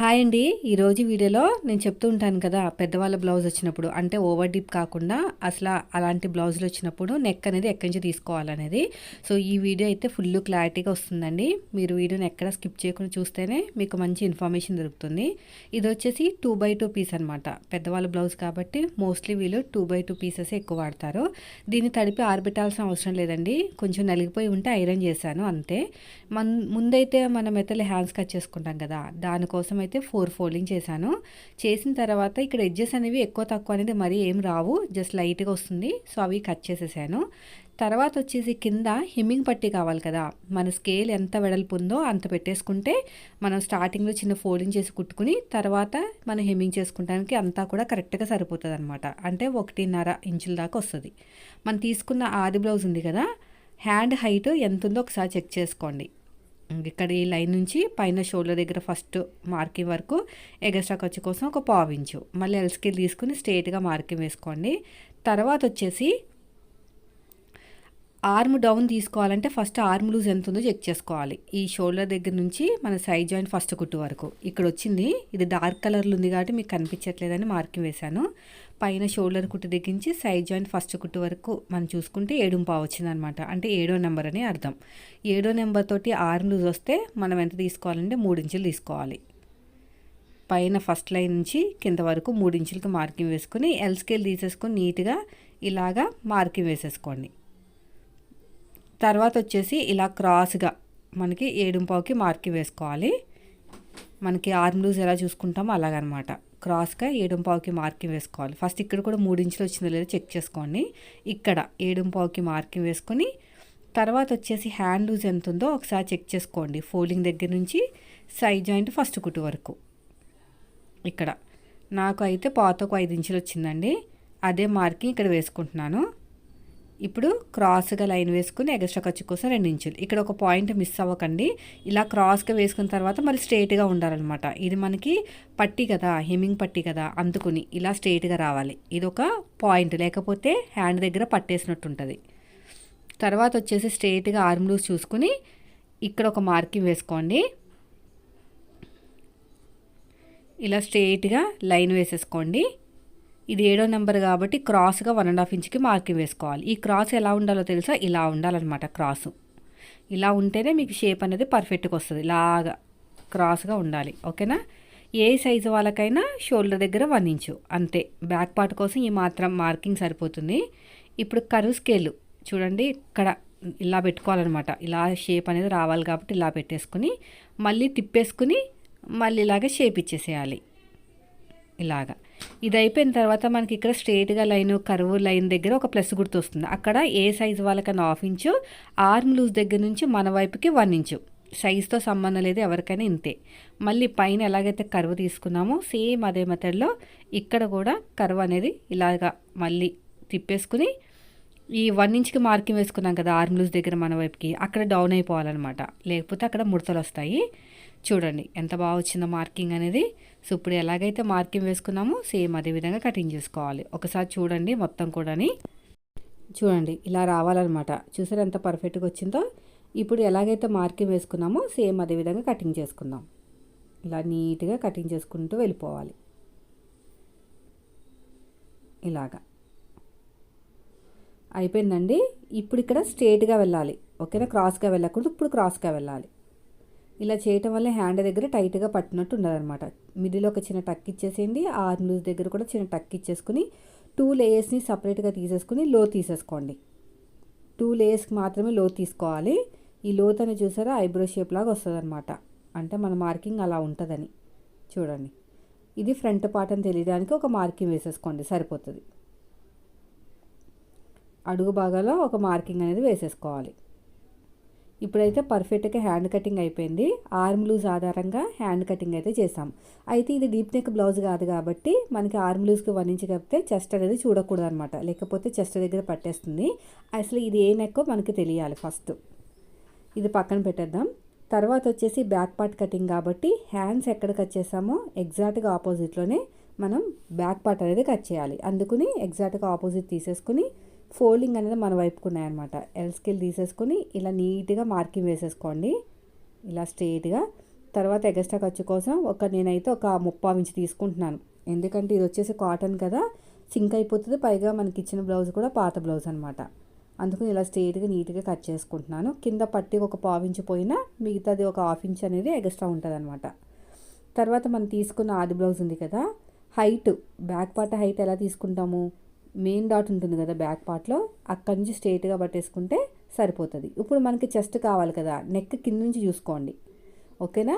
Hi అండి. ఈరోజు వీడియోలో నేను చెప్తూ ఉంటాను కదా పెద్దవాళ్ళ బ్లౌజ్ వచ్చినప్పుడు అంటే ఓవర్ డీప్ కాకుండా అసలు అలాంటి బ్లౌజులు వచ్చినప్పుడు నెక్ అనేది ఎక్కడి నుంచి తీసుకోవాలనేది. సో ఈ వీడియో అయితే ఫుల్ క్లారిటీగా వస్తుందండి. మీరు వీడియోని ఎక్కడ స్కిప్ చేయకుండా చూస్తేనే మీకు మంచి ఇన్ఫర్మేషన్ దొరుకుతుంది. ఇది వచ్చేసి టూ బై టూ పీస్ అనమాట పెద్దవాళ్ళ బ్లౌజ్ కాబట్టి మోస్ట్లీ వీళ్ళు టూ బై టూ పీసెస్ ఎక్కువ వాడతారు. దీన్ని తడిపి ఆరబెట్టాల్సిన అవసరం లేదండి. కొంచెం నలిగిపోయి ఉంటే ఐరన్ చేశాను అంతే. మన్ ముందైతే మనం మెత్తలు హ్యాండ్స్ కట్ చేసుకుంటాం కదా దానికోసం అయితే ఫోర్ ఫోల్డింగ్ చేశాను. చేసిన తర్వాత ఇక్కడ ఎడ్జెస్ అనేవి ఎక్కువ తక్కువ అనేది మరీ ఏం రావు. జస్ట్ లైట్గా వస్తుంది. సో అవి కట్ చేసేసాను. తర్వాత వచ్చేసి కింద హిమ్మింగ్ పట్టి కావాలి కదా. మన స్కేల్ ఎంత వెడల్పు ఉందో అంత పెట్టేసుకుంటే మనం స్టార్టింగ్లో చిన్న ఫోల్డింగ్ చేసి కుట్టుకుని తర్వాత మనం హెమ్మింగ్ చేసుకుంటానికి అంతా కూడా కరెక్ట్గా సరిపోతుంది అనమాట అంటే ఒకటిన్నర ఇంచుల దాకా వస్తుంది. మనం తీసుకున్న ఆది బ్లౌజ్ ఉంది కదా. హ్యాండ్ హైట్ ఎంత ఉందో ఒకసారి చెక్ చేసుకోండి. ఇక్కడ ఈ లైన్ నుంచి పైన షోల్డర్ దగ్గర ఫస్ట్ మార్కింగ్ వరకు ఎగస్ట్రా ఖర్చు కోసం ఒక పావించు మళ్ళీ ఎల్స్కేల్ తీసుకుని స్ట్రేట్గా మార్కింగ్ వేసుకోండి. తర్వాత వచ్చేసి ఆర్మ్ డౌన్ తీసుకోవాలంటే ఫస్ట్ ఆర్మ్ లూజ్ ఎంత ఉందో చెక్ చేసుకోవాలి. ఈ షోల్డర్ దగ్గర నుంచి మన సైడ్ జాయింట్ ఫస్ట్ కుట్టు వరకు. ఇక్కడ వచ్చింది ఇది డార్క్ కలర్లో ఉంది కాబట్టి మీకు కనిపించట్లేదని మార్కింగ్ వేశాను. పైన షోల్డర్ కుట్టు దిగించి సైడ్ జాయింట్ ఫస్ట్ కుట్టు వరకు మనం చూసుకుంటే ఏడుంపావు వచ్చిందనమాట అంటే ఏడో నెంబర్ అని అర్థం. ఏడో నెంబర్ తోటి ఆర్మ్ లూజ్ వస్తే మనం ఎంత తీసుకోవాలంటే మూడు ఇంచులు తీసుకోవాలి. పైన ఫస్ట్ లైన్ నుంచి కింద వరకు మూడు ఇంచులకి మార్కింగ్ వేసుకొని ఎల్ స్కేల్ తీసేసుకొని నీట్గా ఇలాగా మార్కింగ్ వేసేసుకోండి. తర్వాత వచ్చేసి ఇలా క్రాస్గా మనకి ఏడుంపావుకి మార్కింగ్ వేసుకోవాలి. మనకి ఆర్మ్ లూజ్ ఎలా చూసుకుంటామో అలాగనమాట. క్రాస్గా ఏడుంపావుకి మార్కింగ్ వేసుకోవాలి. ఫస్ట్ ఇక్కడ కూడా మూడు ఇంచులు వచ్చిందో లేదో చెక్ చేసుకోండి. ఇక్కడ ఏడుంపావుకి మార్కింగ్ వేసుకొని తర్వాత వచ్చేసి హ్యాండ్ లూజ్ ఎంత ఉందో ఒకసారి చెక్ చేసుకోండి. ఫోల్డింగ్ దగ్గర నుంచి సైడ్ జాయింట్ ఫస్ట్ కుట్టు వరకు. ఇక్కడ నాకు అయితే పాతకు ఐదు ఇంచులు వచ్చిందండి. అదే మార్కింగ్ ఇక్కడ వేసుకుంటున్నాను. ఇప్పుడు క్రాస్గా లైన్ వేసుకుని ఎగస్ట్రా ఖర్చు కోసం రెండు ఇంచులు. ఇక్కడ ఒక పాయింట్ మిస్ అవ్వకండి. ఇలా క్రాస్గా వేసుకున్న తర్వాత మళ్ళీ స్ట్రేట్గా ఉండాలన్నమాట. ఇది మనకి పట్టి కదా హెమ్మింగ్ పట్టి కదా అందుకుని ఇలా స్ట్రేట్గా రావాలి. ఇది ఒక పాయింట్. లేకపోతే హ్యాండ్ దగ్గర పట్టేసినట్టు ఉంటుంది. తర్వాత వచ్చేసి స్ట్రేట్గా ఆర్మ్ లూస్ చూసుకుని ఇక్కడ ఒక మార్కింగ్ వేసుకోండి. ఇలా స్ట్రేట్గా లైన్ వేసేసుకోండి. ఇది ఏడో నెంబర్ కాబట్టి క్రాస్గా వన్ అండ్ హాఫ్ ఇంచ్కి మార్కింగ్ వేసుకోవాలి. ఈ క్రాస్ ఎలా ఉండాలో తెలుసా? ఇలా ఉండాలన్నమాట క్రాస్. ఇలా ఉంటేనే మీకు షేప్ అనేది పర్ఫెక్ట్గా వస్తుంది. ఇలాగా క్రాస్గా ఉండాలి. ఓకేనా? ఏ సైజు వాళ్ళకైనా షోల్డర్ దగ్గర వన్ ఇంచు. అంతే. బ్యాక్ పార్ట్ కోసం ఈ మాత్రం మార్కింగ్ సరిపోతుంది. ఇప్పుడు కరువు స్కేల్. చూడండి ఇక్కడ ఇలా పెట్టుకోవాలన్నమాట. ఇలా షేప్ అనేది రావాలి కాబట్టి ఇలా పెట్టేసుకుని మళ్ళీ తిప్పేసుకుని మళ్ళీ ఇలాగ షేప్ ఇచ్చేసేయాలి. ఇలాగా. ఇది అయిపోయిన తర్వాత మనకి ఇక్కడ స్ట్రేట్గా లైన్ కరువు లైన్ దగ్గర ఒక ప్లస్ గుర్తు వస్తుంది అక్కడ ఏ సైజు వాళ్ళకైనా హాఫ్ ఇంచు ఆర్మ్ లూజ్ దగ్గర నుంచి మన వైపుకి వన్ ఇంచు. సైజుతో సంబంధం లేదు ఎవరికైనా ఇంతే. మళ్ళీ పైన ఎలాగైతే కరువు తీసుకున్నామో సేమ్ అదే మెథడ్లో ఇక్కడ కూడా కరువు అనేది ఇలాగా మళ్ళీ తిప్పేసుకుని ఈ వన్ ఇంచ్కి మార్కింగ్ వేసుకున్నాం కదా ఆర్మ్ లూజ్ దగ్గర మన వైపుకి అక్కడ డౌన్ అయిపోవాలన్నమాట. లేకపోతే అక్కడ ముడతలు వస్తాయి. చూడండి ఎంత బాగా వచ్చిందో మార్కింగ్ అనేది. సో ఇప్పుడు ఎలాగైతే మార్కింగ్ వేసుకున్నామో సేమ్ అదే విధంగా కటింగ్ చేసుకోవాలి. ఒకసారి చూడండి మొత్తం కూడాని. చూడండి ఇలా రావాలన్నమాట. చూసారు ఎంత పర్ఫెక్ట్గా వచ్చిందో? ఇప్పుడు ఎలాగైతే మార్కింగ్ వేసుకున్నామో సేమ్ అదే విధంగా కటింగ్ చేసుకుందాం. ఇలా నీట్గా కటింగ్ చేసుకుంటూ వెళ్ళిపోవాలి. ఇలాగా. అయిపోయిందండి. ఇప్పుడు ఇక్కడ స్ట్రేట్గా వెళ్ళాలి. ఓకేనా? క్రాస్గా వెళ్ళకుండా ఇప్పుడు క్రాస్గా వెళ్ళాలి. ఇలా చేయటం వల్ల హ్యాండ్ దగ్గర టైట్గా పట్టినట్టు ఉండదన్నమాట మిడిల్ ఒక చిన్న టక్ ఇచ్చేసేయండి. ఆర్మ్ లూజ్ దగ్గర కూడా చిన్న టక్ ఇచ్చేసుకుని టూ లేయర్స్ని సపరేట్గా తీసేసుకుని లో తీసేసుకోండి. టూ లేయర్స్కి మాత్రమే లో తీసుకోవాలి. ఈ లోత్ అని చూసారా? ఐబ్రో షేప్ లాగా వస్తుంది అనమాట అంటే మన మార్కింగ్ అలా ఉంటుందని. చూడండి. ఇది ఫ్రంట్ పార్ట్ అని తెలియడానికి ఒక మార్కింగ్ వేసేసుకోండి. సరిపోతుంది. అడుగు భాగాలో ఒక మార్కింగ్ అనేది వేసేసుకోవాలి. ఇప్పుడైతే పర్ఫెక్ట్గా హ్యాండ్ కటింగ్ అయిపోయింది. ఆర్మ్ లూజ్ ఆధారంగా హ్యాండ్ కటింగ్ అయితే చేసాం అయితే ఇది డీప్ నెక్ బ్లౌజ్ కాదు కాబట్టి మనకి ఆర్మ్ లూజ్కి వన్ ఇంచ్ కప్పితే చెస్ట్ అనేది చూడకూడదు అనమాట లేకపోతే చెస్ట్ దగ్గర పట్టేస్తుంది. అసలు ఇది ఏ నెక్కో మనకి తెలియాలి ఫస్ట్ ఇది పక్కన పెట్టేద్దాం. తర్వాత వచ్చేసి బ్యాక్ పార్ట్ కటింగ్ కాబట్టి హ్యాండ్స్ ఎక్కడ కట్ చేసామో ఎగ్జాక్ట్గా ఆపోజిట్లోనే మనం బ్యాక్ పార్ట్ అనేది కట్ చేయాలి. అందుకుని ఎగ్జాక్ట్గా ఆపోజిట్ తీసేసుకుని ఫోల్డింగ్ అనేది మన వైపుకు ఉన్నాయన్నమాట. ఎల్ స్కేల్ తీసేసుకొని ఇలా నీట్గా మార్కింగ్ వేసేసుకోండి. ఇలా స్ట్రేట్గా తర్వాత ఎగస్ట్రా ఖర్చు కోసం ఒక నేనైతే ఒక ముప్పా ఇంచ్ తీసుకుంటున్నాను. ఎందుకంటే ఇది వచ్చేసి కాటన్ కదా సింక్ అయిపోతుంది. పైగా మనకి ఇచ్చిన బ్లౌజ్ కూడా పాత బ్లౌజ్ అనమాట అందుకని ఇలా స్ట్రేట్గా నీట్గా కట్ చేసుకుంటున్నాను. కింద పట్టి ఒక పావు ఇంచు పోయినా మిగతాది ఒక హాఫ్ ఇంచ్ అనేది ఎక్స్ట్రా ఉంటుంది అనమాట తర్వాత మనం తీసుకున్న ఆది బ్లౌజ్ ఉంది కదా హైట్. బ్యాక్ పార్ట్ హైట్ ఎలా తీసుకుంటాము? మెయిన్ డాట్ ఉంటుంది కదా బ్యాక్ పార్ట్లో అక్కడి నుంచి స్ట్రేట్గా పట్టేసుకుంటే సరిపోతుంది. ఇప్పుడు మనకి చెస్ట్ కావాలి కదా నెక్ కింద నుంచి చూసుకోండి. ఓకేనా?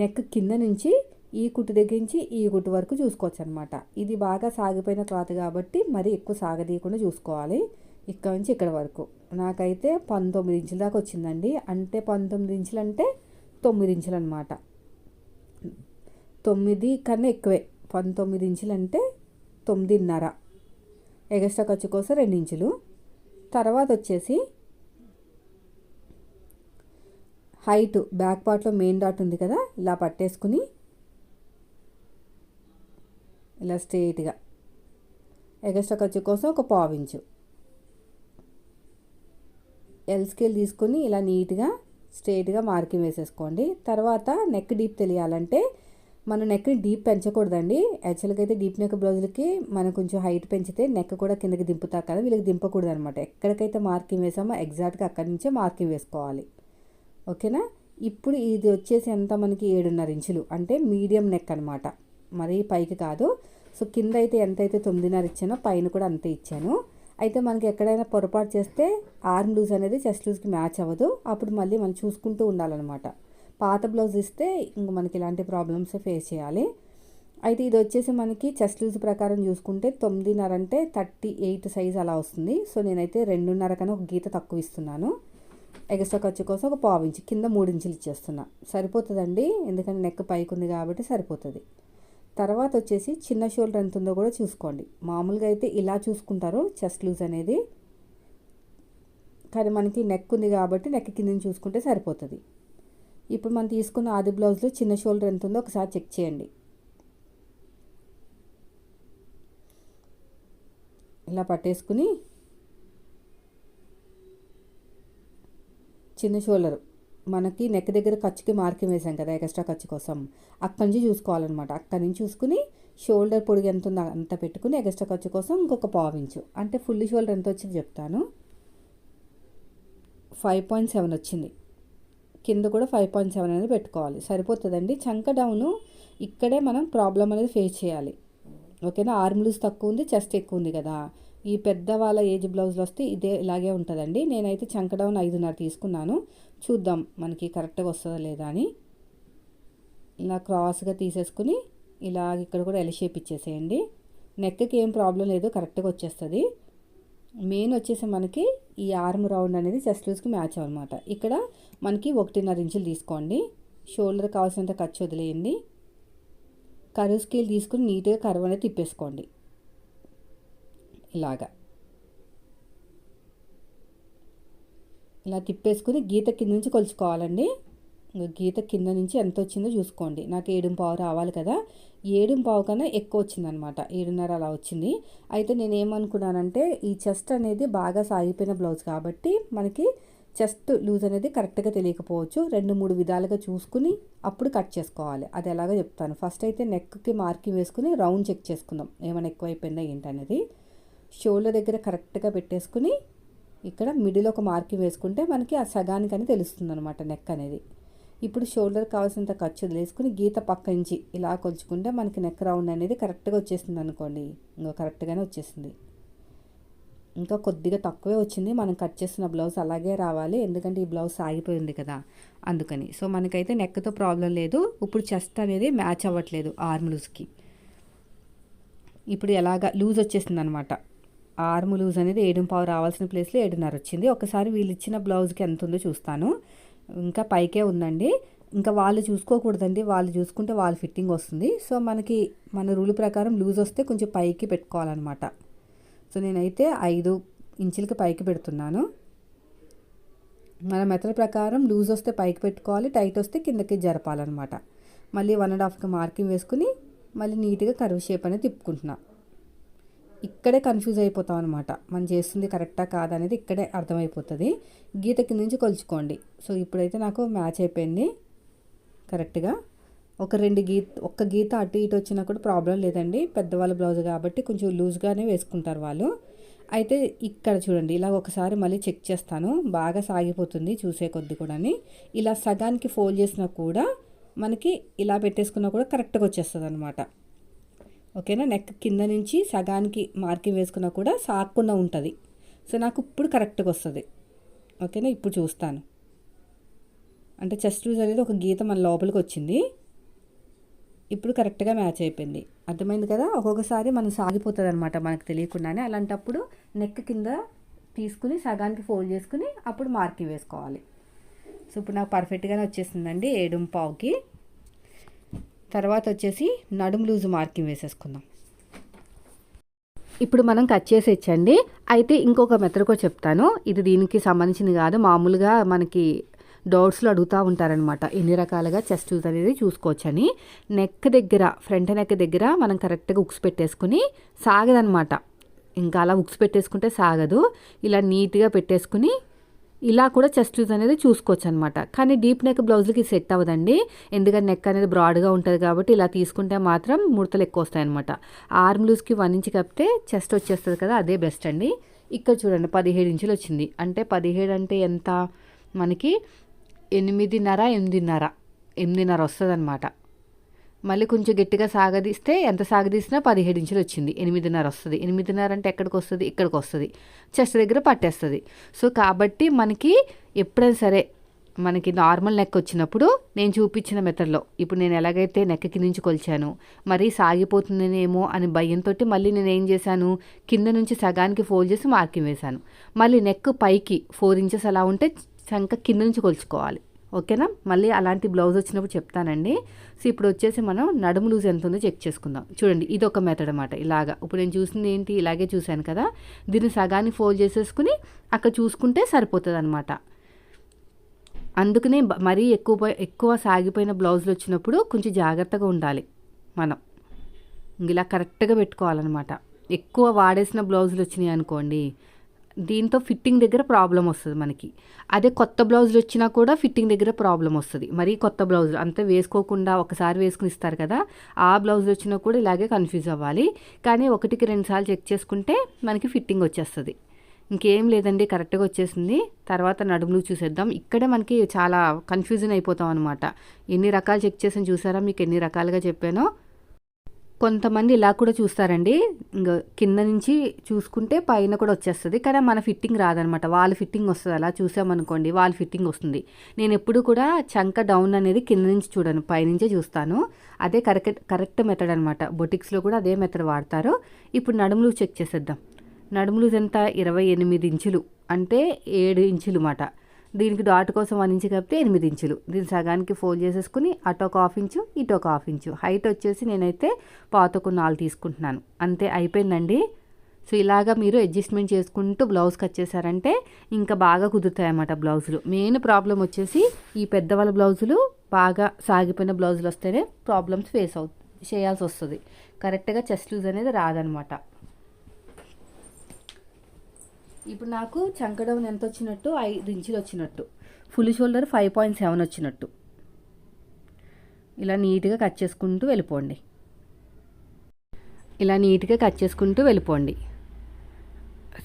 నెక్ కింద నుంచి ఈ కుట్టు దగ్గర నుంచి ఈ కుట్టు వరకు చూసుకోవచ్చు అనమాట ఇది బాగా సాగిపోయిన క్లాత్ కాబట్టి మరి ఎక్కువ సాగదీయకుండా చూసుకోవాలి. ఇక్కడ నుంచి ఇక్కడ వరకు. నాకైతే పంతొమ్మిది ఇంచుల దాకా వచ్చిందండి. అంటే పంతొమ్మిది ఇంచులు అంటే తొమ్మిది ఇంచులు అనమాట తొమ్మిది కన్నా ఎక్కువే. పంతొమ్మిది ఇంచులు అంటే తొమ్మిదిన్నర. ఎగస్ట్రా ఖర్చు కోసం రెండు ఇంచులు తర్వాత వచ్చేసి హైట్ బ్యాక్ పార్ట్లో మెయిన్ డాట్ ఉంది కదా ఇలా పట్టేసుకుని ఇలా స్ట్రేట్గా ఎగస్ట్రా ఖర్చు కోసం ఒక పావు ఇంచు. ఎల్ స్కేల్ తీసుకుని ఇలా నీట్గా స్ట్రేట్గా మార్కింగ్ వేసేసుకోండి. తర్వాత నెక్ డీప్ తెలియాలంటే మన నెక్ని డీప్ పెంచకూడదండి. యాక్చువల్గా అయితే డీప్ నెక్ బ్లౌజులకి మనం కొంచెం హైట్ పెంచితే నెక్ కూడా కిందకి దింపుతా కదా వీళ్ళకి దింపకూడదు అనమాట ఎక్కడికైతే మార్కింగ్ వేసామో ఎగ్జాక్ట్గా అక్కడి నుంచే మార్కింగ్ వేసుకోవాలి. ఓకేనా ఇప్పుడు ఇది వచ్చేసి ఎంత మనకి ఏడున్నర ఇంచులు అంటే మీడియం నెక్ అనమాట మరీ పైకి కాదు. సో కింద అయితే ఎంత అయితే తొమ్మిదిన్నర ఇచ్చానో పైన కూడా అంతే ఇచ్చాను. అయితే మనకి ఎక్కడైనా పొరపాటు చేస్తే ఆర్మ్ లూజ్ అనేది చెస్ట్ లూజ్కి మ్యాచ్ అవ్వదు. అప్పుడు మళ్ళీ మనం చూసుకుంటూ ఉండాలన్నమాట. పాత బ్లౌజ్ ఇస్తే ఇంక మనకి ఇలాంటి ప్రాబ్లమ్స్ ఫేస్ చేయాలి. అయితే ఇది వచ్చేసి మనకి చెస్ట్ లూజ్ ప్రకారం చూసుకుంటే తొమ్మిదిన్నర అంటే థర్టీ ఎయిట్ సైజ్ అలా వస్తుంది. సో నేనైతే రెండున్నర కన్నా ఒక గీత తక్కువ ఇస్తున్నాను. ఎగస్ట్రా ఖర్చు కోసం ఒక పావు ఇంచు కింద మూడు ఇంచులు ఇచ్చేస్తున్నా. సరిపోతుందండి? ఎందుకంటే నెక్ పైకి ఉంది కాబట్టి సరిపోతుంది. తర్వాత వచ్చేసి చిన్న షోల్డర్ ఎంత ఉందో కూడా చూసుకోండి. మామూలుగా అయితే ఇలా చూసుకుంటారు చెస్ట్ లూజ్ అనేది. కానీ మనకి నెక్ ఉంది కాబట్టి నెక్ కింద చూసుకుంటే సరిపోతుంది. ఇప్పుడు మనం తీసుకున్న ఆది బ్లౌజ్లో చిన్న షోల్డర్ ఎంత ఉందో ఒకసారి చెక్ చేయండి. ఇలా పట్టేసుకుని చిన్న షోల్డర్. మనకి నెక్ దగ్గర ఖర్చుకి మార్కింగ్ వేసాం కదా ఎక్స్ట్రా ఖర్చు కోసం. అక్కడి నుంచి చూసుకోవాలన్నమాట. అక్కడి నుంచి చూసుకుని షోల్డర్ పొడిగి ఎంత ఉందో అంత పెట్టుకుని ఎక్స్ట్రా ఖర్చు కోసం ఇంకొక పావించు అంటే ఫుల్ షోల్డర్ ఎంత వచ్చింది చెప్తాను. ఫైవ్ పాయింట్ సెవెన్ వచ్చింది. కింద కూడా ఫైవ్ పాయింట్ సెవెన్ అనేది పెట్టుకోవాలి. సరిపోతుందండి. చంక డౌను ఇక్కడే మనం ప్రాబ్లం అనేది ఫేస్ చేయాలి. ఓకేనా? ఆర్మ్ లూజ్ తక్కువ ఉంది చెస్ట్ ఎక్కువ ఉంది కదా. ఈ పెద్ద వాళ్ళ ఏజ్ బ్లౌజ్లు వస్తే ఇదే ఇలాగే ఉంటుందండి. నేనైతే చంక డౌన్ ఐదున్నర తీసుకున్నాను. చూద్దాం మనకి కరెక్ట్గా వస్తుందా లేదా అని. ఇలా క్రాస్గా తీసేసుకుని ఇలా ఇక్కడ కూడా ఎల్ షేప్ ఇచ్చేసేయండి. నెక్కి ఏం ప్రాబ్లం లేదు కరెక్ట్గా వచ్చేస్తుంది. మెయిన్ వచ్చేసి మనకి ఈ ఆర్మ్ రౌండ్ అనేది చెస్ట్ లూజ్కి మ్యాచ్ అనమాట ఇక్కడ మనకి ఒకటిన్నర ఇంచులు తీసుకోండి. షోల్డర్ కావాల్సినంత ఖర్చు వదిలేయండి. కరువు స్కేల్ తీసుకుని నీట్గా కరువు అనేది తిప్పేసుకోండి. ఇలాగా. ఇలా తిప్పేసుకుని గీత కింద నుంచి కొలుచుకోవాలండి. గీత కింద నుంచి ఎంత వచ్చిందో చూసుకోండి. నాకు ఏడుంపావు రావాలి కదా. ఏడుంపావు కన్నా ఎక్కువ వచ్చిందనమాట. ఏడున్నర అలా వచ్చింది. అయితే నేను ఏమనుకున్నానంటే ఈ చెస్ట్ అనేది బాగా సాగిపోయిన బ్లౌజ్ కాబట్టి మనకి చెస్ట్ లూజ్ అనేది కరెక్ట్గా తెలియకపోవచ్చు. రెండు మూడు విధాలుగా చూసుకుని అప్పుడు కట్ చేసుకోవాలి. అది ఎలాగో చెప్తాను. ఫస్ట్ అయితే నెక్కి మార్కింగ్ వేసుకుని రౌండ్ చెక్ చేసుకుందాం. ఏమైనా ఎక్కువైపోయిందా ఏంటనేది షోల్డర్ దగ్గర కరెక్ట్గా పెట్టేసుకుని ఇక్కడ మిడిల్ ఒక మార్కింగ్ వేసుకుంటే మనకి ఆ సగానికని తెలుస్తుంది అనమాట నెక్ అనేది. ఇప్పుడు షోల్డర్ కావాల్సినంత ఖర్చు వదిలేసుకుని గీత పక్క నుంచి ఇలా కొలుచుకుంటే మనకి నెక్ రౌండ్ అనేది కరెక్ట్గా వచ్చేసింది అనుకోండి. ఇంకా కరెక్ట్గానే వచ్చేసింది ఇంకా కొద్దిగా తక్కువే వచ్చింది. మనం కట్ చేసిన బ్లౌజ్ అలాగే రావాలి. ఎందుకంటే ఈ బ్లౌజ్ ఆగిపోయింది కదా. అందుకని. సో మనకైతే నెక్తో ప్రాబ్లం లేదు. ఇప్పుడు చెస్ట్ అనేది మ్యాచ్ అవ్వట్లేదు ఆర్మ్ లూజ్కి ఇప్పుడు ఎలాగ లూజ్ వచ్చేసింది అనమాట ఆర్మ్ లూజ్ అనేది ఏడు పావు రావాల్సిన ప్లేస్లో ఏడున్నర వచ్చింది. ఒకసారి వీళ్ళు ఇచ్చిన బ్లౌజ్కి ఎంత ఉందో చూస్తాను. ఇంకా పైకే ఉందండి. ఇంకా వాళ్ళు చూసుకోకూడదండి. వాళ్ళు చూసుకుంటే వాళ్ళ ఫిట్టింగ్ వస్తుంది. సో మనకి మన రూల్ ప్రకారం లూజ్ వస్తే కొంచెం పైకి పెట్టుకోవాలన్నమాట. సో నేనైతే ఐదు ఇంచులకి పైకి పెడుతున్నాను. మన మెథడ్ ప్రకారం లూజ్ వస్తే పైకి పెట్టుకోవాలి. టైట్ వస్తే కిందకి జరపాలన్నమాట. మళ్ళీ వన్ అండ్ హాఫ్కి మార్కింగ్ వేసుకుని మళ్ళీ నీట్గా కరువు షేప్ అనేది తిప్పుకుంటున్నాను ఇక్కడే కన్ఫ్యూజ్ అయిపోతాం అనమాట మనం చేస్తుంది కరెక్టా కాదనేది ఇక్కడే అర్థమైపోతుంది. గీత కింద నుంచి కొలుచుకోండి. సో ఇప్పుడైతే నాకు మ్యాచ్ అయిపోయింది. కరెక్ట్గా ఒక రెండు గీత ఒక్క గీత అటు ఇటు వచ్చినా కూడా ప్రాబ్లం లేదండి. పెద్దవాళ్ళ బ్లౌజ్ కాబట్టి కొంచెం లూజ్గానే వేసుకుంటారు వాళ్ళు. అయితే ఇక్కడ చూడండి ఇలా ఒకసారి మళ్ళీ చెక్ చేస్తాను. బాగా సాగిపోతుంది చూసే కొద్ది కూడా ఇలా సగానికి ఫోల్డ్ చేసినా కూడా మనకి ఇలా పెట్టేసుకున్నా కూడా కరెక్ట్గా వచ్చేస్తుంది అనమాట ఓకేనా? నెక్ కింద నుంచి సగానికి మార్కింగ్ వేసుకున్నా కూడా సాగకుండా ఉంటుంది. సో నాకు ఇప్పుడు కరెక్ట్గా వస్తుంది. ఓకేనా? ఇప్పుడు చూస్తాను. అంటే చెస్ట్ లూజ్ అనేది ఒక గీత మన లోపలికి వచ్చింది. ఇప్పుడు కరెక్ట్గా మ్యాచ్ అయిపోయింది. అర్థమైంది కదా? ఒక్కొక్కసారి మనం సాగిపోతుంది అనమాట మనకు తెలియకుండానే. అలాంటప్పుడు నెక్ కింద తీసుకుని సగానికి ఫోల్డ్ చేసుకుని అప్పుడు మార్కింగ్ వేసుకోవాలి. సో ఇప్పుడు నాకు పర్ఫెక్ట్గానే వచ్చేసిందండి ఏడు పావుకి తర్వాత వచ్చేసి నడుము లూజు మార్కింగ్ వేసేసుకుందాం. ఇప్పుడు మనం కట్ చేసి ఇచ్చండి. అయితే ఇంకొక మెథడ్ కూడా చెప్తాను. ఇది దీనికి సంబంధించింది కాదు. మామూలుగా మనకి డౌట్స్లో అడుగుతూ ఉంటారనమాట ఎన్ని రకాలుగా చెస్ట్ అనేది చూసుకోవచ్చని. నెక్ దగ్గర ఫ్రంట్ నెక్ దగ్గర మనం కరెక్ట్గా ఉక్స్ పెట్టేసుకుని సాగదనమాట ఇంకా అలా ఉక్స్ పెట్టేసుకుంటే సాగదు. ఇలా నీట్గా పెట్టేసుకుని ఇలా కూడా చెస్ట్ లూజ్ అనేది చూసుకోవచ్చు అనమాట కానీ డీప్ నెక్ బ్లౌజ్కి సెట్ అవ్వదండి. ఎందుకంటే నెక్ అనేది బ్రాడ్గా ఉంటుంది కాబట్టి ఇలా తీసుకుంటే మాత్రం ముడతలు ఎక్కువ వస్తాయన్నమాట. ఆర్మ్ లూజ్కి వన్ ఇంచ్ కప్పితే చెస్ట్ వచ్చేస్తుంది కదా అదే బెస్ట్ అండి. ఇక్కడ చూడండి పదిహేడు ఇంచులు వచ్చింది. అంటే పదిహేడు అంటే ఎంత? మనకి ఎనిమిదిన్నర ఎనిమిదిన్నర. ఎనిమిదిన్నర వస్తుంది అనమాట మళ్ళీ కొంచెం గట్టిగా సాగదీస్తే ఎంత సాగదీసినా పదిహేడు ఇంచులు వచ్చింది. ఎనిమిదిన్నర వస్తుంది. ఎనిమిదిన్నర అంటే ఎక్కడికి వస్తుంది? ఇక్కడికి వస్తుంది. చెస్ట్ దగ్గర పట్టేస్తుంది. సో కాబట్టి మనకి ఎప్పుడైనా సరే మనకి నార్మల్ నెక్ వచ్చినప్పుడు నేను చూపించిన మెథడ్లో ఇప్పుడు నేను ఎలాగైతే నెక్ నుంచి కొలిచాను మరీ సాగిపోతుందనేమో అని భయంతో మళ్ళీ నేను ఏం చేశాను? కింద నుంచి సగానికి ఫోల్డ్ చేసి మార్కింగ్ వేశాను. మళ్ళీ నెక్ పైకి ఫోర్ ఇంచెస్ అలా ఉంటే చంక కింద నుంచి కొలుచుకోవాలి. ఓకేనా? మళ్ళీ అలాంటి బ్లౌజ్ వచ్చినప్పుడు చెప్తానండి. సో ఇప్పుడు వచ్చేసి మనం నడుము లూజ్ ఎంత ఉందో చెక్ చేసుకుందాం. చూడండి ఇది ఒక మెథడ్ అనమాట ఇలాగా. ఇప్పుడు నేను చూసింది ఏంటి? ఇలాగే చూశాను కదా. దీన్ని సగాన్ని ఫోల్డ్ చేసేసుకుని అక్కడ చూసుకుంటే సరిపోతుంది అనమాట అందుకనే మరీ ఎక్కువ ఎక్కువ సాగిపోయిన బ్లౌజులు వచ్చినప్పుడు కొంచెం జాగ్రత్తగా ఉండాలి మనం. ఇలా కరెక్ట్గా పెట్టుకోవాలన్నమాట. ఎక్కువ వాడేసిన బ్లౌజులు వచ్చినాయి అనుకోండి దీంతో ఫిట్టింగ్ దగ్గర ప్రాబ్లం వస్తుంది మనకి. అదే కొత్త బ్లౌజులు వచ్చినా కూడా ఫిట్టింగ్ దగ్గర ప్రాబ్లం వస్తుంది. మరీ కొత్త బ్లౌజులు అంతే వేసుకోకుండా ఒకసారి వేసుకుని ఇస్తారు కదా ఆ బ్లౌజులు వచ్చినా కూడా ఇలాగే కన్ఫ్యూజ్ అవ్వాలి. కానీ ఒకటికి రెండు సార్లు చెక్ చేసుకుంటే మనకి ఫిట్టింగ్ వచ్చేస్తుంది. ఇంకేం లేదండి కరెక్ట్గా వచ్చేసింది. తర్వాత నడుములు చూసేద్దాం. ఇక్కడే మనకి చాలా కన్ఫ్యూజన్ అయిపోతాం అనమాట ఎన్ని రకాలు చెక్ చేసి చూసారా? మీకు ఎన్ని రకాలుగా చెప్పానో? కొంతమంది ఇలా కూడా చూస్తారండి. ఇంకా కింద నుంచి చూసుకుంటే పైన కూడా వచ్చేస్తుంది. కానీ మన ఫిట్టింగ్ రాదనమాట. వాళ్ళ ఫిట్టింగ్ వస్తుంది. అలా చూసామనుకోండి వాళ్ళ ఫిట్టింగ్ వస్తుంది. నేను ఎప్పుడు కూడా చంక డౌన్ అనేది కింద నుంచి చూడను. పైనుంచే చూస్తాను. అదే కరెక్ట్ కరెక్ట్ మెథడ్ అనమాట. బొటిక్స్లో కూడా అదే మెథడ్ వాడతారు. ఇప్పుడు నడుములు చెక్ చేసేద్దాం. నడుములు ఎంత? ఇరవై ఎనిమిది ఇంచులు. అంటే ఏడు ఇంచులు మాట. దీనికి డాట్ కోసం వన్ ఇంచు కలిపితే ఎనిమిది ఇంచులు. దీని సగానికి ఫోల్డ్ చేసేసుకుని అటు ఒక హాఫ్ ఇంచు ఇటు ఒక హాఫ్ ఇంచు. హైట్ వచ్చేసి నేనైతే పాతకు నాలుగు తీసుకుంటున్నాను. అంతే అయిపోయిందండి. సో ఇలాగా మీరు అడ్జస్ట్మెంట్ చేసుకుంటూ బ్లౌజ్ కట్ చేశారంటే ఇంకా బాగా కుదురుతాయి అన్నమాట బ్లౌజులు. మెయిన్ ప్రాబ్లం వచ్చేసి ఈ పెద్దవాళ్ళ బ్లౌజులు బాగా సాగిపోయిన బ్లౌజులు వస్తేనే ప్రాబ్లమ్స్ ఫేస్ అవు చేయాల్సి వస్తుంది. కరెక్ట్గా చెస్ట్ లూజ్ అనేది రాదనమాట ఇప్పుడు నాకు చంకడౌన్ ఎంత వచ్చినట్టు ఐదు ఇంచులు వచ్చినట్టు full shoulder five point seven వచ్చినట్టు. ఇలా నీట్గా కట్ చేసుకుంటూ వెళ్ళిపోండి. ఇలా నీట్గా కట్ చేసుకుంటూ వెళ్ళిపోండి.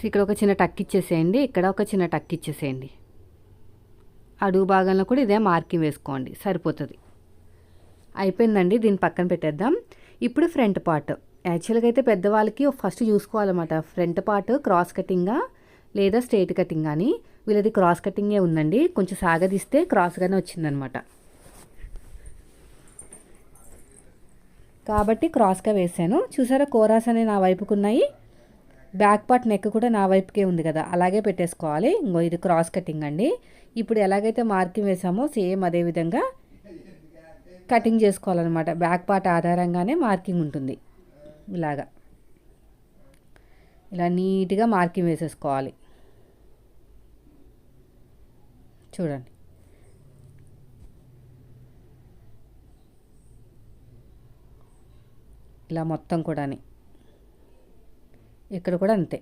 ఇక్కడ ఒక చిన్న టక్ ఇచ్చేసేయండి ఇక్కడ ఒక చిన్న టక్ ఇచ్చేసేయండి. అడుగు భాగంలో కూడా ఇదే మార్కింగ్ వేసుకోండి సరిపోతుంది. అయిపోయిందండి దీన్ని పక్కన పెట్టేద్దాం. ఇప్పుడు ఫ్రంట్ పార్ట్ యాక్చువల్గా అయితే పెద్దవాళ్ళకి ఫస్ట్ చూసుకోవాలన్నమాట. ఫ్రంట్ పార్ట్ క్రాస్ కటింగ్గా లేదా స్ట్రేట్ కటింగ్ కానీ వీళ్ళది క్రాస్ కటింగే ఉందండి. కొంచెం సాగదీస్తే క్రాస్గానే వచ్చిందనమాట. కాబట్టి క్రాస్గా వేసాను. చూసారా కోరాస్ అనే నా వైపుకు ఉన్నాయి బ్యాక్ పార్ట్ నెక్ కూడా నా వైపుకే ఉంది కదా. అలాగే పెట్టేసుకోవాలి. ఇంకో ఇది క్రాస్ కటింగ్ అండి. ఇప్పుడు ఎలాగైతే మార్కింగ్ వేసామో సేమ్ అదే విధంగా కటింగ్ చేసుకోవాలన్నమాట. బ్యాక్ పార్ట్ ఆధారంగానే మార్కింగ్ ఉంటుంది. ఇలాగా. ఇలా నీట్గా మార్కింగ్ వేసేసుకోవాలి. చూడండి. ఇలా మొత్తం కూడా ఇక్కడ కూడా అంతే.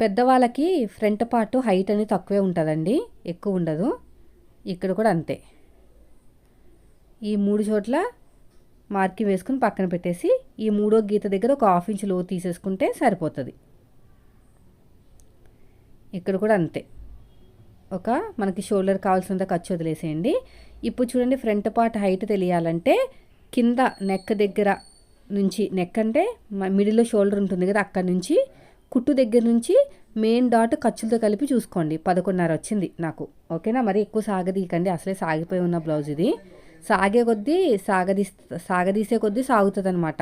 పెద్దవాళ్ళకి ఫ్రంట్ పార్ట్ హైట్ అనేది తక్కువే ఉంటుందండి ఎక్కువ ఉండదు. ఇక్కడ కూడా అంతే. ఈ మూడు చోట్ల మార్కింగ్ వేసుకుని పక్కన పెట్టేసి ఈ మూడో గీత దగ్గర ఒక హాఫ్ ఇంచ్లో తీసేసుకుంటే సరిపోతుంది. ఇక్కడ కూడా అంతే. ఒక మనకి షోల్డర్ కావాల్సినంత ఖర్చు వదిలేసేయండి. ఇప్పుడు చూడండి ఫ్రంట్ పార్ట్ హైట్ తెలియాలంటే కింద నెక్ దగ్గర నుంచి నెక్ అంటే మిడిల్లో షోల్డర్ ఉంటుంది కదా అక్కడ నుంచి కుట్టు దగ్గర నుంచి మెయిన్ డాట్ ఖర్చులతో కలిపి చూసుకోండి. పదకొండున్నర వచ్చింది నాకు. ఓకేనా? మరి ఎక్కువ సాగదీయకండి. అసలే సాగిపోయి ఉన్న బ్లౌజ్ ఇది. సాగే కొద్దీ సాగదీ సాగదీసే కొద్దీ సాగుతుంది అనమాట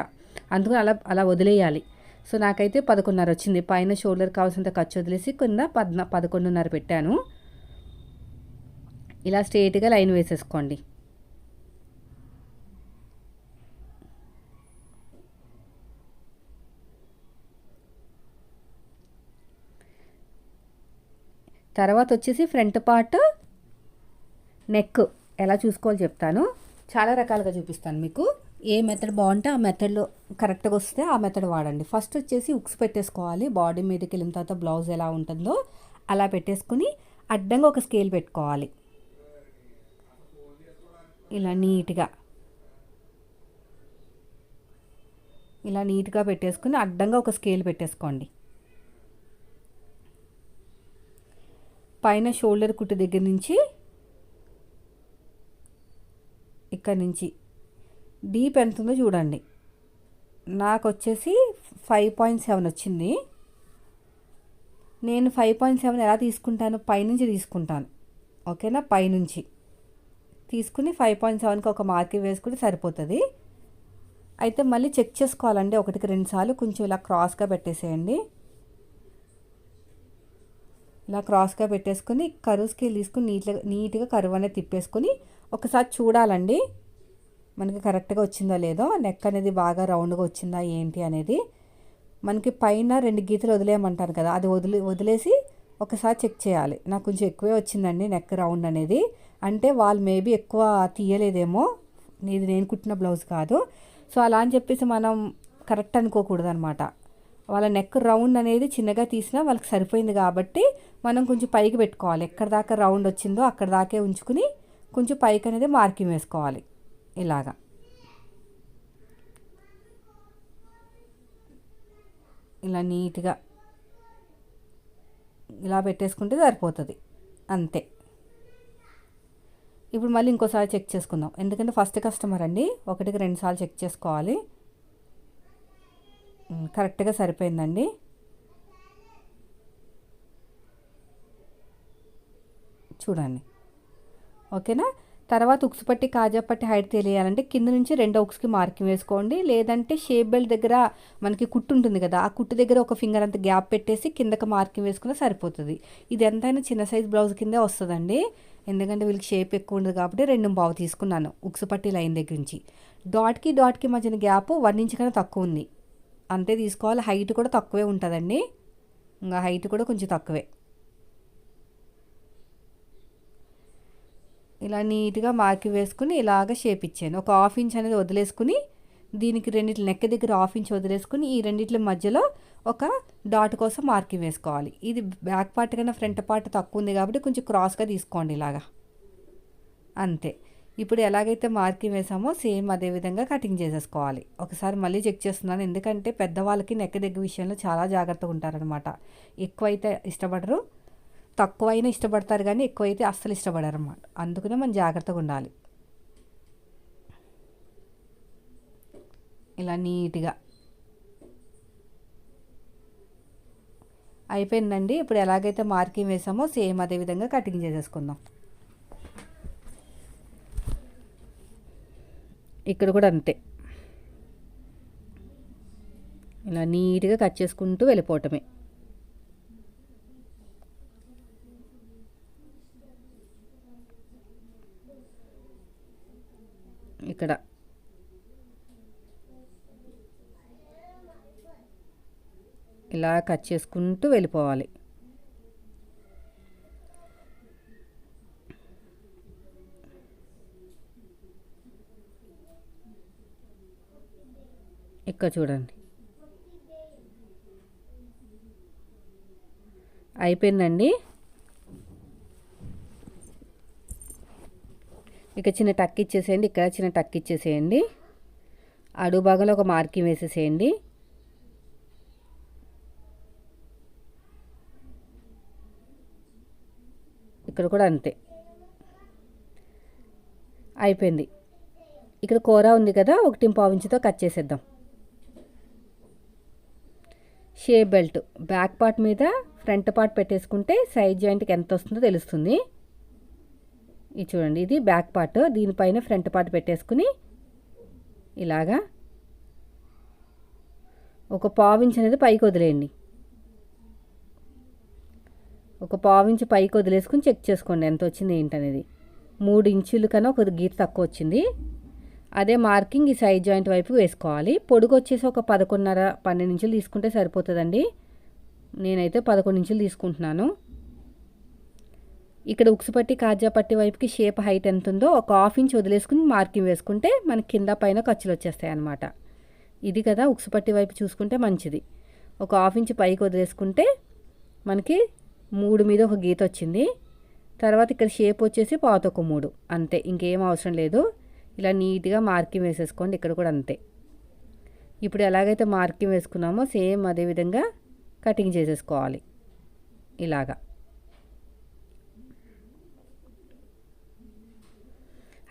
అందుకని అలా అలా వదిలేయాలి. సో నాకైతే పదకొండున్నర వచ్చింది. పైన షోల్డర్ కావాల్సినంత ఖర్చు వదిలేసి కింద పద్న పదకొండున్నర పెట్టాను. ఇలా స్ట్రేట్గా లైన్ వేసేసుకోండి. తర్వాత వచ్చేసి ఫ్రంట్ పార్ట్ నెక్. ఎలా చూసుకోవాలో చెప్తాను. చాలా రకాలుగా చూపిస్తాను మీకు. ఏ మెథడ్ బాగుంటే ఆ మెథడ్లో కరెక్ట్గా వస్తే ఆ మెథడ్ వాడండి. ఫస్ట్ వచ్చేసి ఉక్స్ పెట్టేసుకోవాలి. బాడీ మీదకి వెళ్ళిన తర్వాత బ్లౌజ్ ఎలా ఉంటుందో అలా పెట్టేసుకుని అడ్డంగా ఒక స్కేల్ పెట్టుకోవాలి. ఇలా నీట్గా. ఇలా నీట్గా పెట్టేసుకుని అడ్డంగా ఒక స్కేల్ పెట్టేసుకోండి. పైన షోల్డర్ కుట్టు దగ్గర నుంచి ఇక్కడ నుంచి డీప్ ఎంత ఉందో చూడండి. నాకు వచ్చేసి ఫైవ్ పాయింట్ సెవెన్ వచ్చింది. నేను ఫైవ్ పాయింట్ సెవెన్ ఎలా తీసుకుంటాను? పైనుంచి తీసుకుంటాను. ఓకేనా? పైనుంచి. తీసుకుని ఫైవ్ పాయింట్ సెవెన్కి ఒక మార్క్ వేసుకుని సరిపోతుంది. అయితే మళ్ళీ చెక్ చేసుకోవాలండి. ఒకటికి రెండు సార్లు కొంచెం ఇలా క్రాస్గా పెట్టేసేయండి. ఇలా క్రాస్గా పెట్టేసుకుని కరువు స్కేల్ తీసుకుని నీట్గా నీట్గా కరువు అనేది తిప్పేసుకొని ఒకసారి చూడాలండి. మనకి కరెక్ట్గా వచ్చిందో లేదో నెక్ అనేది బాగా రౌండ్గా వచ్చిందా ఏంటి అనేది. మనకి పైన రెండు గీతలు వదిలేయమంటారు కదా అది వదిలి వదిలేసి ఒకసారి చెక్ చేయాలి. నాకు కొంచెం ఎక్కువే వచ్చిందండి నెక్ రౌండ్ అనేది. అంటే వాళ్ళు మేబీ ఎక్కువ తీయలేదేమో. ఇది నేను కుట్టిన బ్లౌజ్ కాదు. సో అలా అని చెప్పేసి మనం కరెక్ట్ అనుకోకూడదు అనమాట వాళ్ళ నెక్ రౌండ్ అనేది చిన్నగా తీసినా వాళ్ళకి సరిపోయింది కాబట్టి మనం కొంచెం పైకి పెట్టుకోవాలి. ఎక్కడ దాకా రౌండ్ వచ్చిందో అక్కడ దాకే ఉంచుకుని కొంచెం పైకి అనేది మార్కింగ్ వేసుకోవాలి. ఇలాగా. ఇలా నీట్గా ఇలా పెట్టేసుకుంటే సరిపోతుంది. అంతే. ఇప్పుడు మళ్ళీ ఇంకోసారి చెక్ చేసుకుందాం. ఎందుకంటే ఫస్ట్ కస్టమర్ అండి ఒకటికి రెండుసార్లు చెక్ చేసుకోవాలి. కరెక్ట్గా సరిపోయిందండి. చూడండి. ఓకేనా? తర్వాత ఉక్స్ పట్టి కాజా పట్టి హైట్ తెలియాలంటే కింద నుంచి రెండో ఉక్స్కి మార్కింగ్ వేసుకోండి. లేదంటే షేప్ బెల్ట్ దగ్గర మనకి కుట్టు ఉంటుంది కదా ఆ కుట్టు దగ్గర ఒక ఫింగర్ అంత గ్యాప్ పెట్టేసి కిందకి మార్కింగ్ వేసుకున్నా సరిపోతుంది. ఇది ఎంతైనా చిన్న సైజ్ బ్లౌజ్ కిందే వస్తుందండి. ఎందుకంటే వీళ్ళకి షేప్ ఎక్కువ ఉండదు కాబట్టి రెండు బావు తీసుకున్నాను ఉక్స్ పట్టి లైన్ దగ్గర నుంచి. డాట్కి డాట్కి మధ్యన గ్యాప్ వన్ ఇంచ్ కన్నా తక్కువ ఉంది. అంతే తీసుకోవాలి. హైట్ కూడా తక్కువే ఉంటుందండి. ఇంకా హైట్ కూడా కొంచెం తక్కువే. ఇలా నీట్గా మార్కి వేసుకుని ఇలాగ షేప్ ఇచ్చాను ఒక హాఫ్ ఇంచ్ అనేది వదిలేసుకుని దీనికి రెండిట్ల నెక్క దగ్గర హాఫ్ ఇంచ్ వదిలేసుకుని ఈ రెండిట్ల మధ్యలో ఒక డాట్ కోసం మార్కింగ్ వేసుకోవాలి. ఇది బ్యాక్ పార్ట్ కన్నా ఫ్రంట్ పార్ట్ తక్కువ ఉంది కాబట్టి కొంచెం క్రాస్గా తీసుకోండి ఇలాగా. అంతే. ఇప్పుడు ఎలాగైతే మార్కింగ్ వేసామో సేమ్ అదే విధంగా కటింగ్ చేసేసుకోవాలి. ఒకసారి మళ్ళీ చెక్ చేస్తున్నాను. ఎందుకంటే పెద్దవాళ్ళకి నెక్క దగ్గర విషయంలో చాలా జాగ్రత్తగా ఉంటారనమాట ఎక్కువైతే ఇష్టపడరు. తక్కువైనా ఇష్టపడతారు కానీ ఎక్కువైతే అస్సలు ఇష్టపడరు అన్నమాట అందుకనే మనం జాగ్రత్తగా ఉండాలి. ఇలా నీట్గా. అయిపోయిందండి. ఇప్పుడు ఎలాగైతే మార్కింగ్ వేసామో సేమ్ అదే విధంగా కటింగ్ చేసేసుకుందాం. ఇక్కడ కూడా అంతే. ఇలా నీట్గా కట్ చేసుకుంటూ వెళ్ళిపోవటమే. ఇక్కడ. ఇలా కట్ చేసుకుంటూ వెళ్ళిపోవాలి. ఇక్కడ చూడండి. అయిపోయిందండి? ఇక చిన్న టక్ ఇచ్చేసేయండి ఇక్కడ చిన్న టక్ ఇచ్చేసేయండి. అడుగు భాగంలో ఒక మార్కింగ్ వేసేసేయండి. ఇక్కడ కూడా అంతే. అయిపోయింది. ఇక్కడ కూర ఉంది కదా ఒకటి పావించితో కట్ చేసేద్దాం. Shape belt. బ్యాక్ పార్ట్ మీద ఫ్రంట్ పార్ట్ పెట్టేసుకుంటే సైజ్ జాయింట్కి ఎంత వస్తుందో తెలుస్తుంది. ఇది చూడండి ఇది బ్యాక్ పార్ట్ దీనిపైన ఫ్రంట్ పార్ట్ పెట్టేసుకుని ఇలాగా ఒక పావించి అనేది పైకి వదిలేయండి. ఒక పావించి పైకి వదిలేసుకుని చెక్ చేసుకోండి ఎంత వచ్చింది ఏంటనేది మూడు ఇంచులు కన్నా ఒక గీత తక్కువ వచ్చింది. అదే మార్కింగ్ ఈ సైడ్ జాయింట్ వైపు వేసుకోవాలి. పొడుగు వచ్చేసి ఒక పదకొండున్నర పన్నెండు ఇంచులు తీసుకుంటే సరిపోతుందండి. నేనైతే పదకొండు ఇంచులు తీసుకుంటున్నాను. ఇక్కడ ఉక్సు పట్టి కాజా పట్టి వైపుకి షేప్ హైట్ ఎంత ఉందో ఒక హాఫ్ ఇంచ్ వదిలేసుకుని మార్కింగ్ వేసుకుంటే మనకి కింద పైన ఖర్చులు వచ్చేస్తాయి అన్నమాట. ఇది కదా ఉక్సు పట్టి వైపు చూసుకుంటే మంచిది. ఒక హాఫ్ ఇంచ్ పైకి వదిలేసుకుంటే మనకి మూడు మీద ఒక గీత వచ్చింది. తర్వాత ఇక్కడ షేప్ వచ్చేసి పాత ఒక మూడు. అంతే ఇంకేం అవసరం లేదు. ఇలా నీట్గా మార్కింగ్ వేసేసుకోండి ఇక్కడ కూడా అంతే. ఇప్పుడు ఎలాగైతే మార్కింగ్ వేసుకున్నామో సేమ్ అదే విధంగా కటింగ్ చేసేసుకోవాలి. ఇలాగా.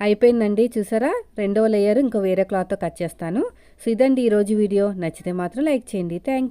అయిపోయిందండి చూసారా? రెండవ లేయర్ ఇంకో వేరే క్లాత్తో కట్ చేస్తాను. సో ఇదండి ఈరోజు వీడియో. నచ్చితే మాత్రం లైక్ చేయండి. థ్యాంక్